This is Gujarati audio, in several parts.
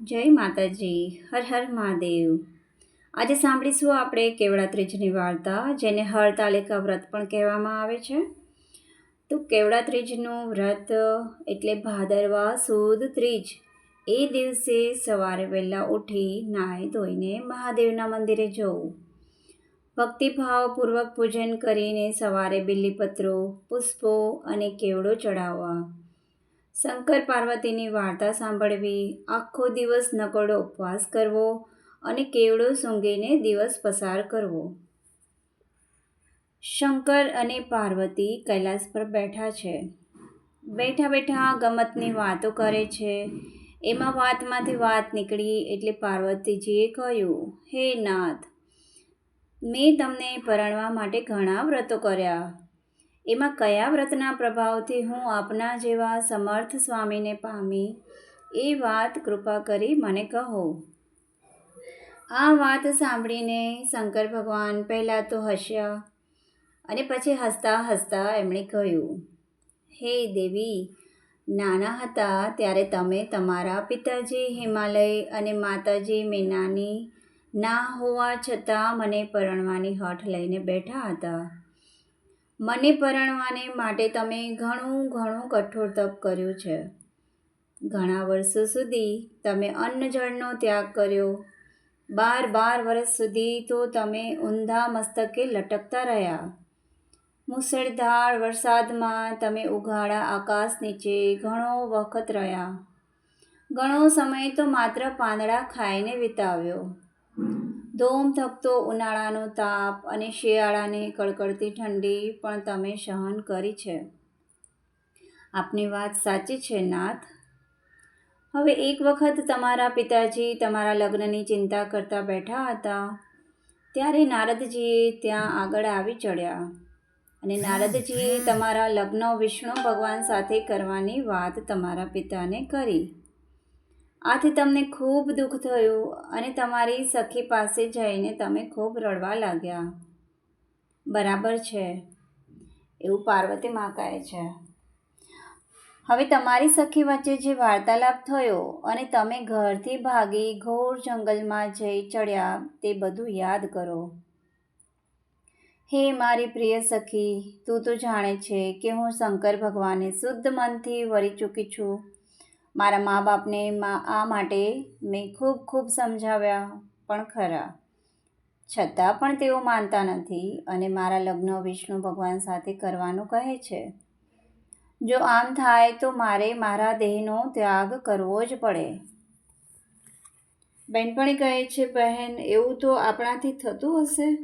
જય માતાજી, હર હર મહાદેવ. આજે સાંભળીશું આપણે કેવડા ત્રીજની વાર્તા, જેને હરતાલિકા વ્રત પણ કહેવામાં આવે છે. તો કેવડા ત્રીજનું વ્રત એટલે ભાદરવા સુદ ત્રીજ. એ દિવસે સવારે વહેલા ઉઠી નાહી ધોઈને મહાદેવના મંદિરે જવું. ભક્તિભાવપૂર્વક પૂજન કરીને સવારે બિલ્લીપત્રો પુષ્પો અને કેવડો ચડાવવા શંકર પાર્વતીની વાર્તા સાંભળવી, આખો દિવસ નકોડો ઉપવાસ કરવો અને કેવડો સૂંઘીને દિવસ પસાર કરવો. શંકર અને પાર્વતી કૈલાસ પર બેઠા છે. બેઠા બેઠા ગમતની વાતો કરે છે. એમાં વાતમાંથી વાત નીકળી એટલે પાર્વતીજીએ કહ્યું, હે નાથ, મેં તમને પરણવા માટે ઘણા વ્રતો કર્યા. એમાં કયા વ્રતના પ્રભાવથી હું આપના જેવા સમર્થ સ્વામીને પામી? એ વાત કૃપા કરી મને કહો. આ વાત સાંભળીને શંકર ભગવાન પહેલાં તો હસ્યા અને પછી હસતા હસતા એમણે કહ્યું, હે દેવી, નાના હતા ત્યારે તમે તમારા પિતાજી હિમાલય અને માતાજી મીનાની ના હોવા છતાં મને પરણવાની હઠ લઈને બેઠા હતા. મને પરણવાને માટે તમે ઘણું ઘણું કઠોર તપ કર્યું છે. ઘણા વર્ષો સુધી તમે અન્ન જળનો ત્યાગ કર્યો. બાર બાર વર્ષ સુધી તો તમે ઊંધા મસ્તકે લટકતા રહ્યા. મુસળધાર વરસાદમાં તમે ઉઘાડા આકાશ નીચે ઘણો વખત રહ્યા. ઘણો સમય તો માત્ર પાંદડા ખાઈને વિતાવ્યો. ધૂમ થકતો ઉનાળાનો તાપ અને શિયાળાની કડકડતી ઠંડી પણ તમે સહન કરી છે. આપની વાત સાચી છે, નાથ. હવે એક વખત તમારા પિતાજી તમારા લગ્નની ચિંતા કરતા બેઠા હતા. ત્યારે નારદજીએ ત્યાં આગળ આવી ચડ્યા અને નારદજીએ તમારા લગ્ન વિષ્ણુ ભગવાન સાથે કરવાની વાત તમારા પિતાને કરી. આથી તમને ખૂબ દુઃખ થયું અને તમારી સખી પાસે જઈને તમે ખૂબ રડવા લાગ્યા. બરાબર છે. એવું પાર્વતી માં કહે છે. હવે તમારી સખી વચ્ચે જે વાર્તાલાપ થયો અને તમે ઘરથી ભાગી ઘોર જંગલમાં જઈ ચડ્યા તે બધું યાદ કરો. હે મારી પ્રિય સખી, તું તો જાણે છે કે હું શંકર ભગવાને શુદ્ધ મનથી વરી ચૂકી છું. મારા મા બાપને આ માટે મેં ખૂબ ખૂબ સમજાવ્યા પણ ખરા. છતાં પણ તેઓ માનતા નથી અને મારા લગ્ન વિષ્ણુ ભગવાન સાથે કરવાનું કહે છે. જો આમ થાય તો મારે મારા દેહનો ત્યાગ કરવો જ પડે. બેનપણી કહે છે, બહેન, એવું તો આપણાથી થતું હશે?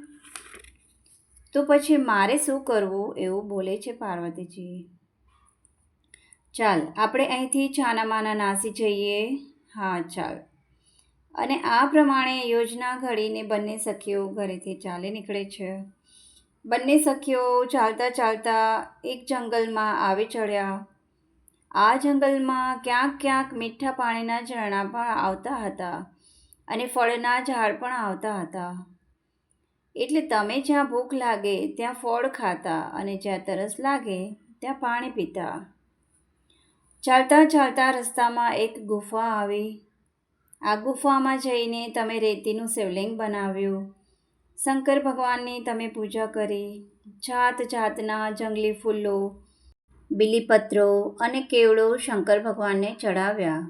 તો પછી મારે શું કરવું? એવું બોલે છે પાર્વતીજી. ચાલ, આપણે અહીંથી છાનામાના નાસી જઈએ. હા, ચાલ. અને આ પ્રમાણે યોજના ઘડીને બંને સખીઓ ઘરેથી ચાલી નીકળે છે. બંને સખીઓ ચાલતા ચાલતા એક જંગલમાં આવી ચડ્યા. આ જંગલમાં ક્યાંક ક્યાંક મીઠા પાણીના ઝરણા પણ આવતા હતા અને ફળના ઝાડ પણ આવતા હતા. એટલે તમે જ્યાં ભૂખ લાગે, ત્યાં ફળ ખાતા અને જ્યાં તરસ લાગે, ત્યાં પાણી પીતા. ચાલતા ચાલતા રસ્તામાં એક ગુફા આવી. આ ગુફામાં જઈને તમે રેતીનું શિવલિંગ બનાવ્યું. શંકર ભગવાનની તમે પૂજા કરી. જાત જાતના જંગલી ફૂલો, બીલીપત્રો અને કેવડો શંકર ભગવાનને ચડાવ્યા.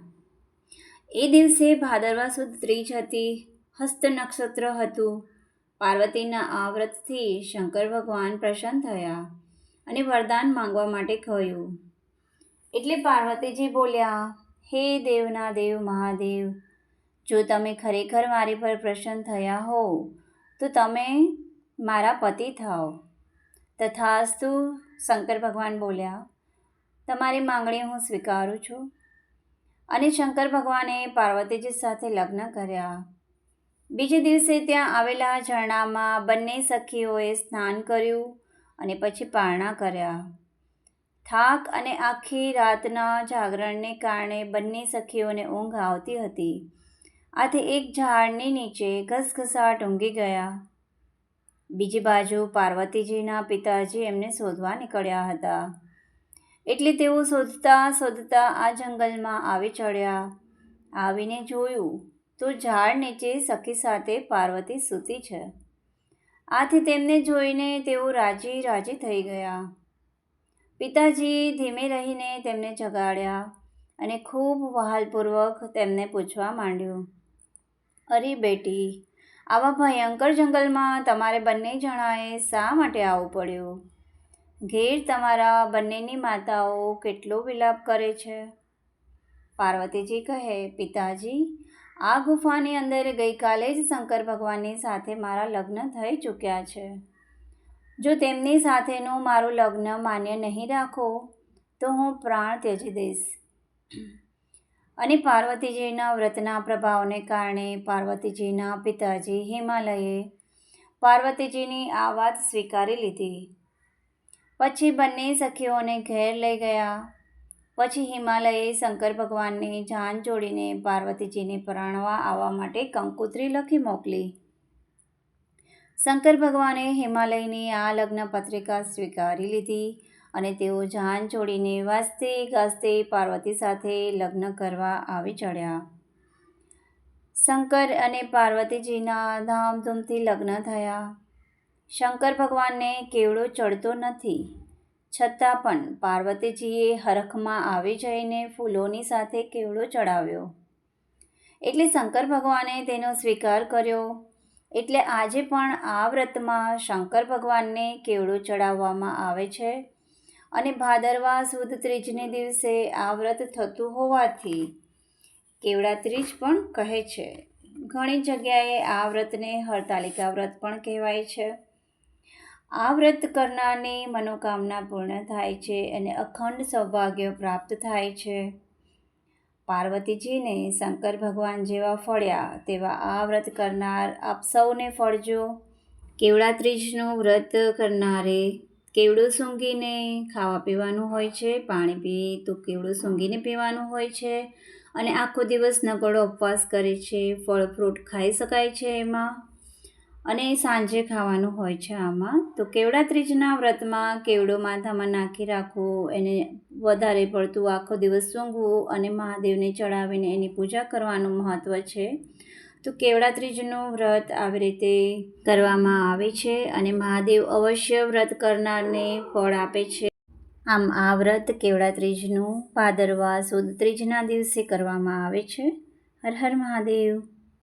એ દિવસે ભાદરવા સુદ ત્રીજ હતી. હસ્ત નક્ષત્ર હતું. પાર્વતીના આ વ્રતથી શંકર ભગવાન પ્રસન્ન થયા અને વરદાન માંગવા માટે કહ્યું એટલે પાર્વતીજી બોલ્યા, હે દેવના દેવ મહાદેવ, જો તમે ખરેખર મારી પર પ્રસન્ન થયા હો તો તમે મારા પતિ થાઓ. તથાસ્તુ શંકર ભગવાન બોલ્યા, તમારી માંગણી હું સ્વીકારું છું. અને શંકર ભગવાને પાર્વતીજી સાથે લગ્ન કર્યા. બીજે દિવસે ત્યાં આવેલા ઝરણામાં બંને સખીઓએ સ્નાન કર્યું અને પછી પારણા કર્યા. થાક અને આખી રાતના જાગરણને કારણે બંને સખીઓને ઊંઘ આવતી હતી. આથી એક ઝાડની નીચે ઘસઘસાટ ઊંઘી ગયા. બીજી બાજુ પાર્વતીજીના પિતાજી એમને શોધવા નીકળ્યા હતા. એટલે તેઓ શોધતા શોધતા આ જંગલમાં આવી ચડ્યા. આવીને જોયું તો ઝાડ નીચે સખી સાથે પાર્વતી સૂતી છે. આથી તેમને જોઈને તેઓ રાજી રાજી થઈ ગયા. પિતાજી ધીમે રહીને તેમને જગાડ્યા અને ખૂબ વહાલપૂર્વક તેમને પૂછવા માંડ્યું, અરે બેટી, આવા ભયંકર જંગલમાં તમારે બંને જણાએ શા માટે આવવું પડ્યું? ઘેર તમારા બંનેની માતાઓ કેટલો વિલાપ કરે છે? પાર્વતીજી કહે, પિતાજી, આ ગુફાની અંદર ગઈકાલે જ શંકર ભગવાનની સાથે મારા લગ્ન થઈ ચૂક્યા છે. જો તેમની સાથેનું મારું લગ્ન માન્ય નહીં રાખો, તો હું પ્રાણ ત્યજી દઈશ. અને પાર્વતીજીના વ્રતના પ્રભાવને કારણે પાર્વતીજીના પિતાજી હિમાલયે પાર્વતીજીની આ વાત સ્વીકારી લીધી. પછી બંને સખીઓને ઘેર લઈ ગયા. પછી હિમાલયે શંકર ભગવાનને જાન જોડીને પાર્વતીજીને પરણવા આવવા માટે કંકોત્રી લખી મોકલી. શંકર ભગવાને હિમાલયની આ લગ્ન પત્રિકા સ્વીકારી લીધી અને તેઓ જાન છોડીને વાસ્તે ગાસ્તે પાર્વતી સાથે લગ્ન કરવા આવી ચડ્યા. શંકર અને પાર્વતીજીના ધામધૂમથી લગ્ન થયા. શંકર ભગવાનને કેવડો ચડતો નથી. છતાં પણ પાર્વતીજીએ હરખમાં આવી જઈને ફૂલોની સાથે કેવડો ચડાવ્યો. એટલે શંકર ભગવાને તેનો સ્વીકાર કર્યો. એટલે આજે પણ આ વ્રતમાં શંકર ભગવાનને કેવડો ચડાવવામાં આવે છે અને ભાદરવા સુદ ત્રીજને દિવસે આ વ્રત થતું હોવાથી કેવડા ત્રીજ પણ કહે છે. ઘણી જગ્યાએ આ વ્રતને હરતાલિકા વ્રત પણ કહેવાય છે. આ વ્રત કરનારની મનોકામના પૂર્ણ થાય છે અને અખંડ સૌભાગ્ય પ્રાપ્ત થાય છે. પાર્વતીજીને શંકર ભગવાન જેવા ફળ્યા તેવા આ વ્રત કરનાર આપ સૌને ફળજો. કેવડા ત્રીજનું વ્રત કરનારે કેવડું સૂંઘીને ખાવા પીવાનું હોય છે, પાણી પીએ તો કેવડું સૂંઘીને પીવાનું હોય છે અને આખો દિવસ નગળો ઉપવાસ કરે છે, ફળ ફ્રૂટ ખાઈ શકાય છે એમાં. અને સાંજે ખાવાનું હોય છે આમાં. તો કેવડા ત્રીજના વ્રતમાં કેવડો માથામાં નાખી રાખવો, એને વધારે પડતું આખો દિવસ સૂંઘવું અને મહાદેવને ચડાવીને એની પૂજા કરવાનું મહત્ત્વ છે. તો કેવડા ત્રીજનું વ્રત આવી રીતે કરવામાં આવે છે અને મહાદેવ અવશ્ય વ્રત કરનારને ફળ આપે છે. આમ આ વ્રત કેવડા ત્રીજનું ભાદરવા સુદ ત્રીજના દિવસે કરવામાં આવે છે. હર હર મહાદેવ.